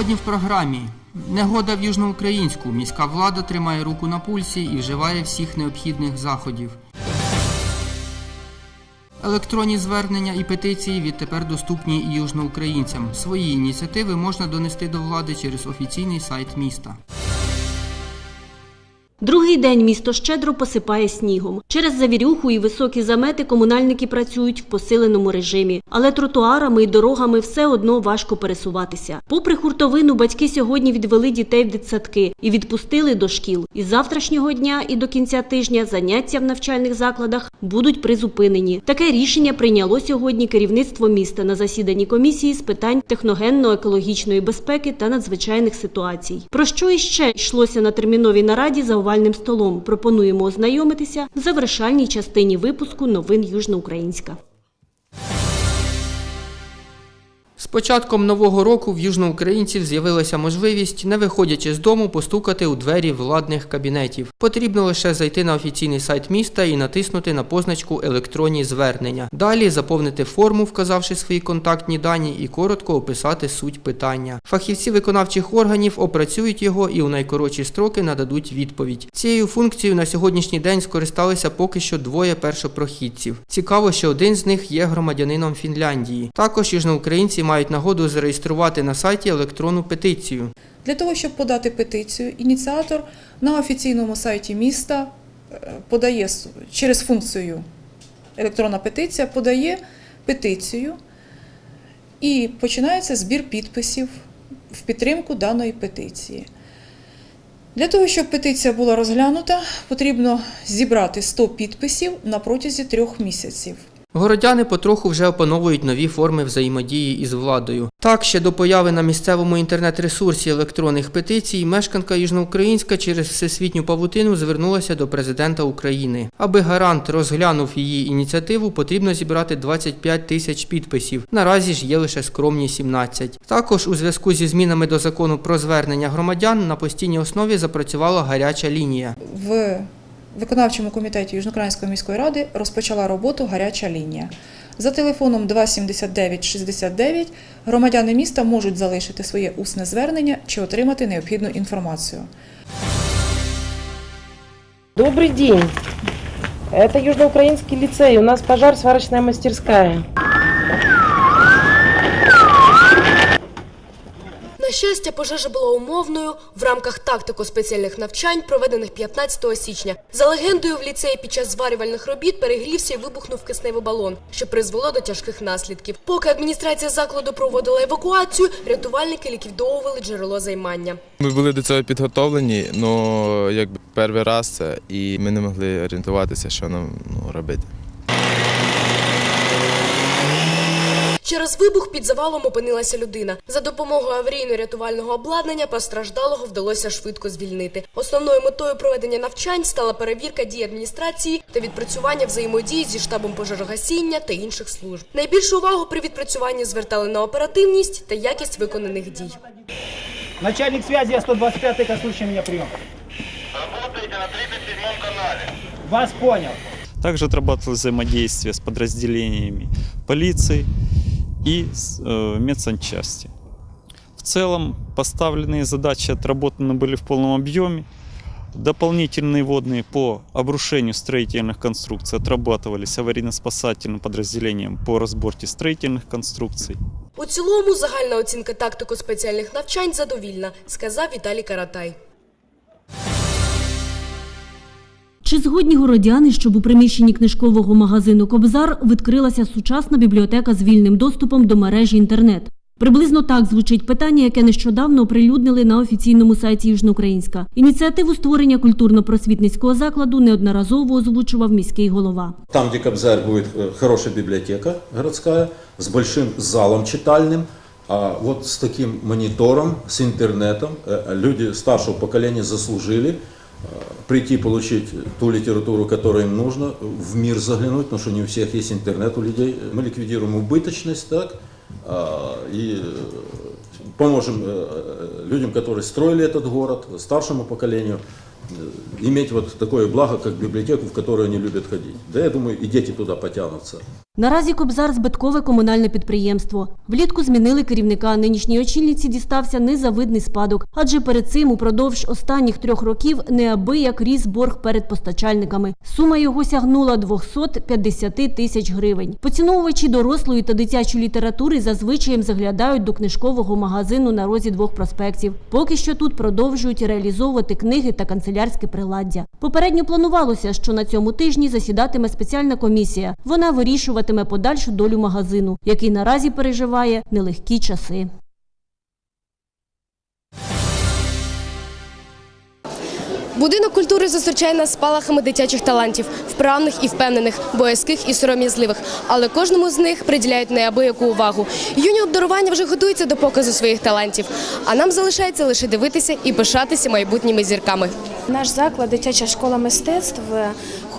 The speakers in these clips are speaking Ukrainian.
Сьогодні в програмі негода в Южноукраїнську. Міська влада тримає руку на пульсі і вживає всіх необхідних заходів. Електронні звернення і петиції відтепер доступні і южноукраїнцям. Свої ініціативи можна донести до влади через офіційний сайт міста. Другий день місто щедро посипає снігом. Через завірюху і високі замети комунальники працюють в посиленому режимі, але тротуарами і дорогами все одно важко пересуватися. Попри хуртовину, батьки сьогодні відвели дітей в дитсадки і відпустили до шкіл. Із завтрашнього дня і до кінця тижня заняття в навчальних закладах будуть призупинені. Таке рішення прийняло сьогодні керівництво міста на засіданні комісії з питань техногенно-екологічної безпеки та надзвичайних ситуацій. Про що іще йшлося на терміновій нараді за овальним столом? Пропонуємо ознайомитися в завершальній частині випуску новин Южноукраїнська. Початком нового року в южноукраїнців з'явилася можливість, не виходячи з дому, постукати у двері владних кабінетів. Потрібно лише зайти на офіційний сайт міста і натиснути на позначку Електронні звернення. Далі заповнити форму, вказавши свої контактні дані, і коротко описати суть питання. Фахівці виконавчих органів опрацюють його і у найкоротші строки нададуть відповідь. Цією функцією на сьогоднішній день скористалися поки що двоє першопрохідців. Цікаво, що один з них є громадянином Фінляндії. Також южноукраїнці мають нагоду зареєструвати на сайті електронну петицію. Для того, щоб подати петицію, ініціатор на офіційному сайті міста е, подає через функцію електронна петиція, подає петицію і починається збір підписів в підтримку даної петиції. Для того, щоб петиція була розглянута, потрібно зібрати 100 підписів на протязі трьох місяців. Городяни потроху вже опановують нові форми взаємодії із владою. Так, ще до появи на місцевому інтернет-ресурсі електронних петицій, мешканка Южноукраїнська через всесвітню павутину звернулася до президента України. Аби гарант розглянув її ініціативу, потрібно зібрати 25 тисяч підписів. Наразі ж є лише скромні 17. Також у зв'язку зі змінами до закону про звернення громадян на постійній основі запрацювала гаряча лінія. В виконавчому комітеті Южноукраїнської міської ради розпочала роботу гаряча лінія. За телефоном 27969 громадяни міста можуть залишити своє усне звернення чи отримати необхідну інформацію. Добрый день. Это Южноукраинский лицей. У нас пожар, сварочная мастерская. Щастя, пожежа була умовною в рамках тактико-спеціальних навчань, проведених 15 січня. За легендою, в ліцеї під час зварювальних робіт перегрівся і вибухнув кисневий балон, що призвело до тяжких наслідків. Поки адміністрація закладу проводила евакуацію, рятувальники ліквідовували джерело займання. Ми були до цього підготовлені, але якби перший раз це, і ми не могли орієнтуватися, що нам ну, робити. Через вибух під завалом опинилася людина. За допомогою аварійно-рятувального обладнання постраждалого вдалося швидко звільнити. Основною метою проведення навчань стала перевірка дій адміністрації та відпрацювання взаємодії зі штабом пожежогасіння та інших служб. Найбільшу увагу при відпрацюванні звертали на оперативність та якість виконаних дій. Начальник связи, я 125-й, Косульщин, меня прием. Работаете на 37 канале. Вас понял. Также отрабатывалось взаимодействие с подразделениями полиции и с, э, медсанчасти. В целом поставленные задачи отработаны были в полном объеме. Дополнительные водные по обрушению строительных конструкций отрабатывались аварийно-спасательным подразделением по разборке строительных конструкций. У цілому загальна оцінка тактико-спеціальних навчань задовільна, сказав Віталій Каратай. Чи згодні городяни, щоб у приміщенні книжкового магазину Кобзар відкрилася сучасна бібліотека з вільним доступом до мережі інтернет? Приблизно так звучить питання, яке нещодавно оприлюднили на офіційному сайті Южноукраїнська. Ініціативу створення культурно-просвітницького закладу неодноразово озвучував міський голова. Там, где Кобзарь, будет э, хорошая библиотека городская, с большим залом читальным, а вот с таким монитором, с интернетом. Э, Люди старшего поколения заслужили э, прийти получить ту литературу, которая им нужно, в мир заглянуть, потому что не у всех есть интернет у людей. Мы ликвидируем убыточность, так, а, и э, поможем э, людям, которые строили этот город, старшему поколению, э, иметь вот такое благо, как библиотеку, в которую они любят ходить. Да, я думаю, и дети туда потянутся. Наразі Кобзар збиткове комунальне підприємство. Влітку змінили керівника. Нинішній очільниці дістався незавидний спадок, адже перед цим упродовж останніх трьох років неабияк ріс борг перед постачальниками. Сума його сягнула 250 тисяч гривень. Поціновувачі дорослої та дитячої літератури зазвичай заглядають до книжкового магазину на розі двох проспектів. Поки що тут продовжують реалізовувати книги та канцелярське приладдя. Попередньо планувалося, що на цьому тижні засідатиме спеціальна комісія. Вона вирішуватиме подальшу долю магазину, який наразі переживає нелегкі часи. Будинок культури зустрічає нас спалахами дитячих талантів, вправних і впевнених, боязких і сором'язливих. Але кожному з них приділяють неабияку увагу. Юні обдарування вже готуються до показу своїх талантів. А нам залишається лише дивитися і пишатися майбутніми зірками. Наш заклад, дитяча школа мистецтв,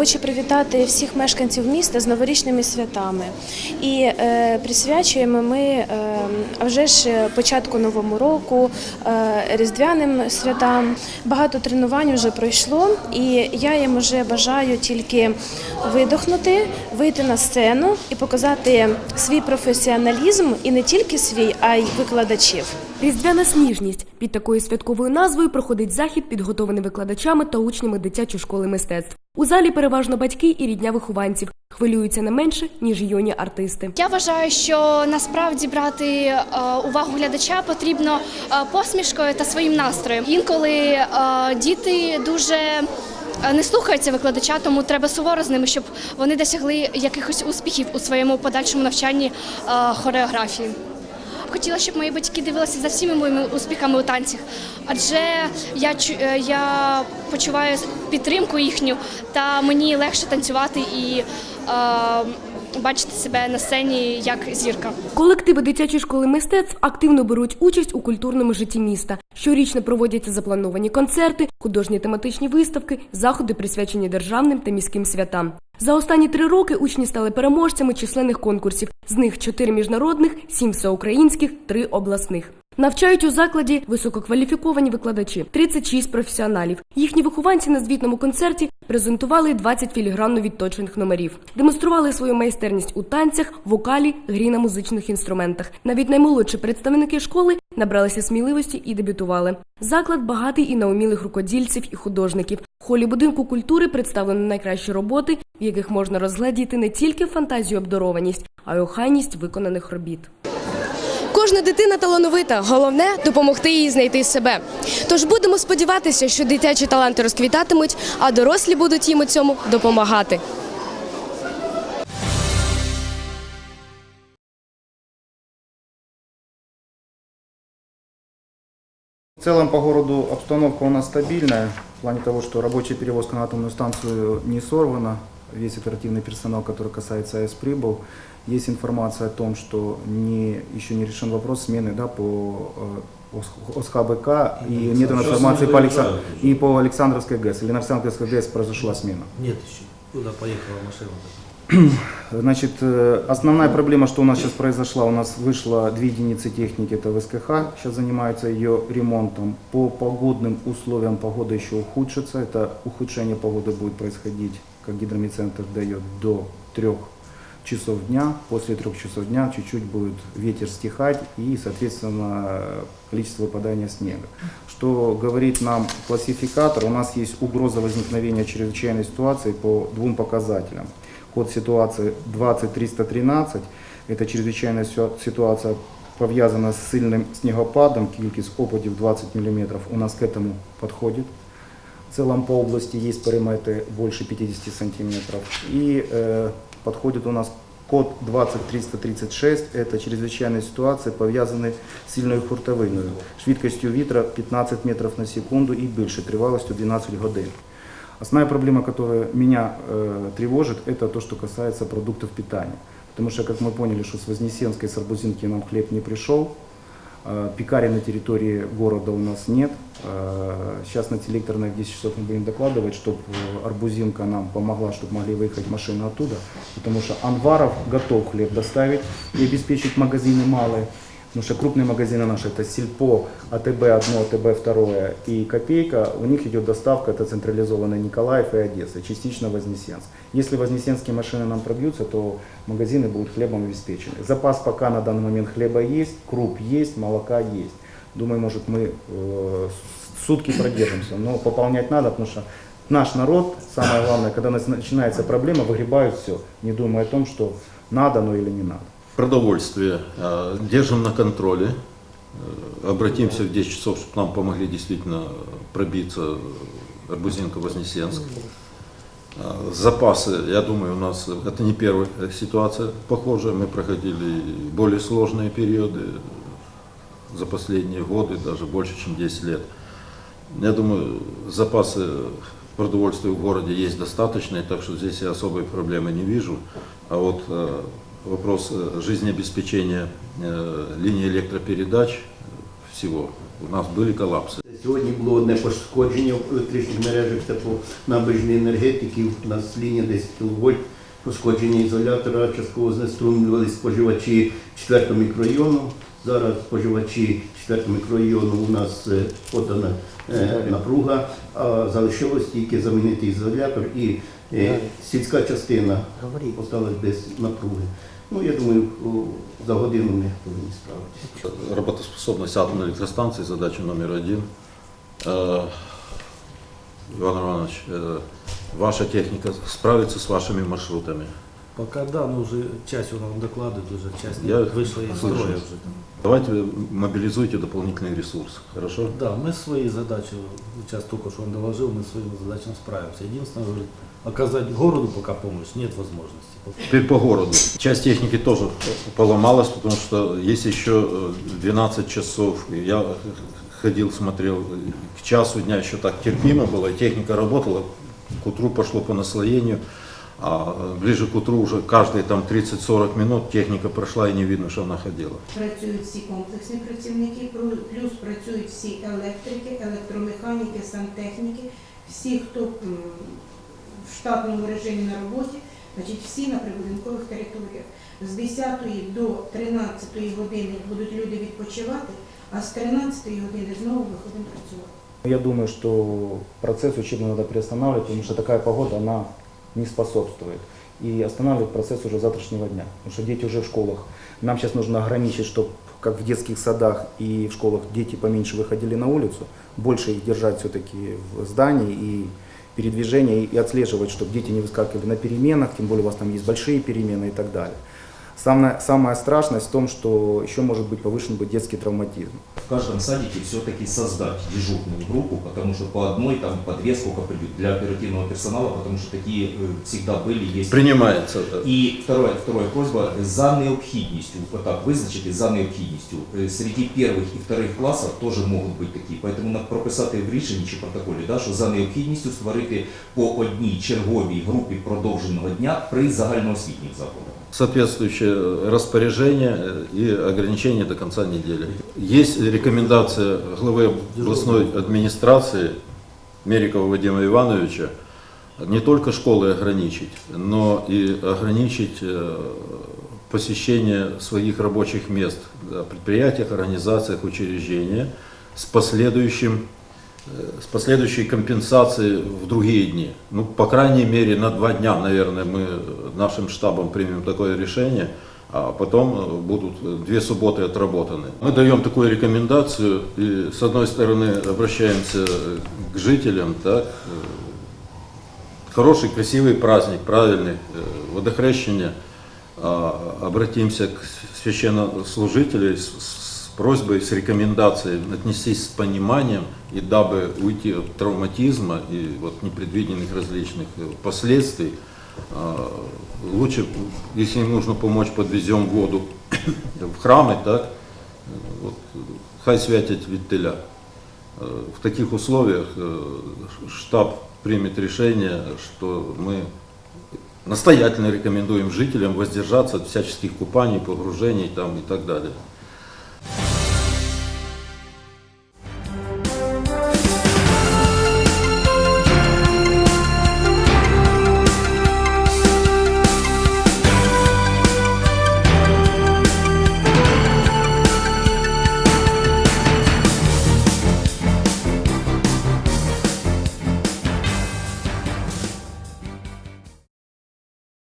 хоче привітати всіх мешканців міста з новорічними святами. І е, присвячуємо ми е, вже ж початку новому року, е, різдвяним святам. Багато тренувань вже пройшло, і я їм вже бажаю тільки видохнути, вийти на сцену і показати свій професіоналізм і не тільки свій, а й викладачів. Різдвяна сніжність під такою святковою назвою проходить захід, підготований викладачами та учнями дитячої школи мистецтв. У залі переважно батьки і рідня вихованців хвилюються не менше ніж юні артисти. Я вважаю, що насправді брати е, увагу глядача потрібно е, посмішкою та своїм настроєм. Інколи е, діти дуже не слухаються викладача, тому треба суворо з ними, щоб вони досягли якихось успіхів у своєму подальшому навчанні е, Хотіла, щоб мої батьки дивилися за всіми моїми успіхами у танцях, адже я е, я почуваю підтримку їхню, та мені легше танцювати і е, бачити себе на сцені як зірка. Колективи дитячої школи мистецтв активно беруть участь у культурному житті міста. Щорічно проводяться заплановані концерти, художні тематичні виставки, заходи присвячені державним та міським святам. За останні три роки учні стали переможцями численних конкурсів. З них чотири міжнародних, сім всеукраїнських, три обласних. Навчають у закладі висококваліфіковані викладачі, 36 професіоналів. Їхні вихованці на звітному концерті презентували 20 філігранно відточених номерів, демонстрували свою майстерність у танцях, вокалі, грі на музичних інструментах. Навіть наймолодші представники школи набралися сміливості і дебютували. Заклад багатий і на умілих рукодільців і художників. В холі будинку культури представлено найкращі роботи, в яких можна розгледіти не тільки фантазію обдарованість, а й охайність виконаних робіт. Кожна дитина талановита. Головне допомогти їй знайти себе. Тож будемо сподіватися, що дитячі таланти розквітатимуть, а дорослі будуть їм у цьому допомагати. В целом по городу обстановка у нас стабильная, в плане того, что рабочая перевозка на атомную станцию не сорвана, весь оперативный персонал, который касается АЭС, прибыл. Есть информация о том, что не, еще не решен вопрос смены да, по э, ОС- ОСХБК, и нет информации по, Алекса- и по Александровской ГЭС. Или на Александровской ГЭС произошла смена. Нет еще. Куда поехала машина? Значит, э, основная проблема, что у нас сейчас произошла, у нас вышло две единицы техники, это ВСКХ, сейчас занимаются ее ремонтом. По погодным условиям погода еще ухудшится, это ухудшение погоды будет происходить, как гидромедцентр дает, до трех часов дня. После трех часов дня чуть-чуть будет ветер стихать и, соответственно, количество выпадания снега. Что говорит нам классификатор, у нас есть угроза возникновения чрезвычайной ситуации по двум показателям. Код ситуации 20313, это чрезвычайная сю- ситуация пов'язана з сильним снігопадом, кількість опадів 20 мм у нас к этому подходит. В целом по области есть периметры больше 50 сантиметров. И э, подходит у нас код 20336, это чрезвычайные ситуации, пов'язані з сильною хуртовиною, швидкістю вітра 15 метров на секунду и більше, тривалостью 12 годин. Основная проблема, которая меня э, тревожит, это то, что касается продуктов питания. Потому что, как мы поняли, что с Вознесенской, с Арбузинки нам хлеб не пришел, э, пекарей на территории города у нас нет. Э, сейчас на селекторной в 10 часов мы будем докладывать, чтобы Арбузинка нам помогла, чтобы могли выехать машины оттуда. Потому что Анваров готов хлеб доставить и обеспечить магазины малые. Потому что крупные магазины наши, это Сельпо, АТБ 1, АТБ 2 и Копейка, у них идет доставка, это централизованный Николаев и Одесса, частично Вознесенск. Если вознесенские машины нам пробьются, то магазины будут хлебом обеспечены. Запас пока на данный момент хлеба есть, круп есть, молока есть. Думаю, может мы э, сутки продержимся, но пополнять надо, потому что наш народ, самое главное, когда начинается проблема, выгребают все, не думая о том, что надо, но или не надо. Продовольствие э, держим на контроле. Э, Обратимся в 10 часов, чтобы нам помогли действительно пробиться Арбузинка-Вознесенск. Э, Запасы, я думаю, у нас это не первая ситуация похожая. Мы проходили более сложные периоды за последние годы, даже больше, чем 10 лет. Я думаю, запасы продовольствия в городе есть достаточные, так что здесь я особой проблемы не вижу. А вот вопрос э, жизнеобеспечения э, линии электропередач э, всего. У нас были коллапсы. Сьогодні було одне пошкодження в електричних мережах, це по набережній енергетиків. У нас лінія 10 кВт, пошкодження ізолятора, частково знеструмлювали споживачі 4 мікрорайону. Зараз споживачі 4 мікрорайону у нас е, подана е, напруга, а залишилось тільки замінити ізолятор і е, сільська частина осталась без напруги. Ну, я думаю, о, за годину ми повинні справитися. Работоспособность атомной электростанции, задача номер один. Э, Иван Иванович, э, ваша техника справится с вашими маршрутами? Пока да, но уже часть он нам докладывает, уже часть Я вышла из слышу. строя уже. Давайте мобилизуйте дополнительный ресурс, хорошо? Да, мы свои задачи, сейчас только что он доложил, мы своим задачам справимся. Единственное, говорит, оказать городу пока помощь нет возможности. Теперь по городу. Часть техники тоже поломалась, потому что есть еще э, 12 часов. И Я ходил, смотрел, э, к часу дня еще так терпимо было, и техника работала, к утру пошло по наслоению, а э, ближе к утру уже каждые там 30-40 минут техника прошла и не видно, что она ходила. Працюють всі комплексні працівники, пру- плюс працюють всі електрики, електромеханіки, сантехніки, всі, хто м, в штатному режимі на роботі, значить всі на прибудинкових територіях. З 10 до 13 години будуть люди відпочивати, а з 13 години знову виходимо працювати. Я думаю, что процесс учебный надо приостанавливать, потому что такая погода, она не способствует. И останавливать процесс уже с завтрашнего дня, потому что дети уже в школах. Нам сейчас нужно ограничить, чтобы как в детских садах и в школах дети поменьше выходили на улицу, больше их держать все-таки в здании и передвижение, и отслеживать, чтобы дети не выскакивали на переменах, тем более у вас там есть большие перемены и так далее. Самое, самая страшность в том, что еще может быть повышен быть детский травматизм. в каждом садике все-таки создать дежурную группу, потому что по одной, там, по две сколько придет для оперативного персонала, потому что такие э, всегда были, есть. Принимается. да. І вторая, вторая просьба за необхідністю, отак визначити за необхідністю. Е, Серед перших і вторих класів теж можуть бути такі. Поэтому треба прописати в рішенні чи протоколі, да, що за необхідністю створити по одній черговій групі продовженого дня при загальноосвітніх закладах. Соответствующее распоряжение и ограничения до конца недели. Есть рекомендация главы областной администрации Мерикова Вадима Ивановича не только школы ограничить, но и ограничить э, посещение своих рабочих мест предприятиях, организациях, учреждениях с последующим с последующей компенсацией в другие дни. Ну, по крайней мере, на два дня, наверное, мы нашим штабом примем такое решение, а потом э, будут э, две субботы отработаны. Мы даем такую рекомендацию и, с одной стороны, обращаемся к жителям, так, э, хороший, красивый праздник, правильный, э, водохрещение, а, обратимся к священнослужителям просьбой, с рекомендацией отнестись с пониманием и дабы уйти от травматизма и вот непредвиденных различных э, последствий, а, лучше, если им нужно помочь, подвезем воду в храмы, так, э, вот, хай святять Виттеля. Э, В таких условиях э, штаб примет решение, что мы настоятельно рекомендуем жителям воздержаться от всяческих купаний, погружений там и так далее.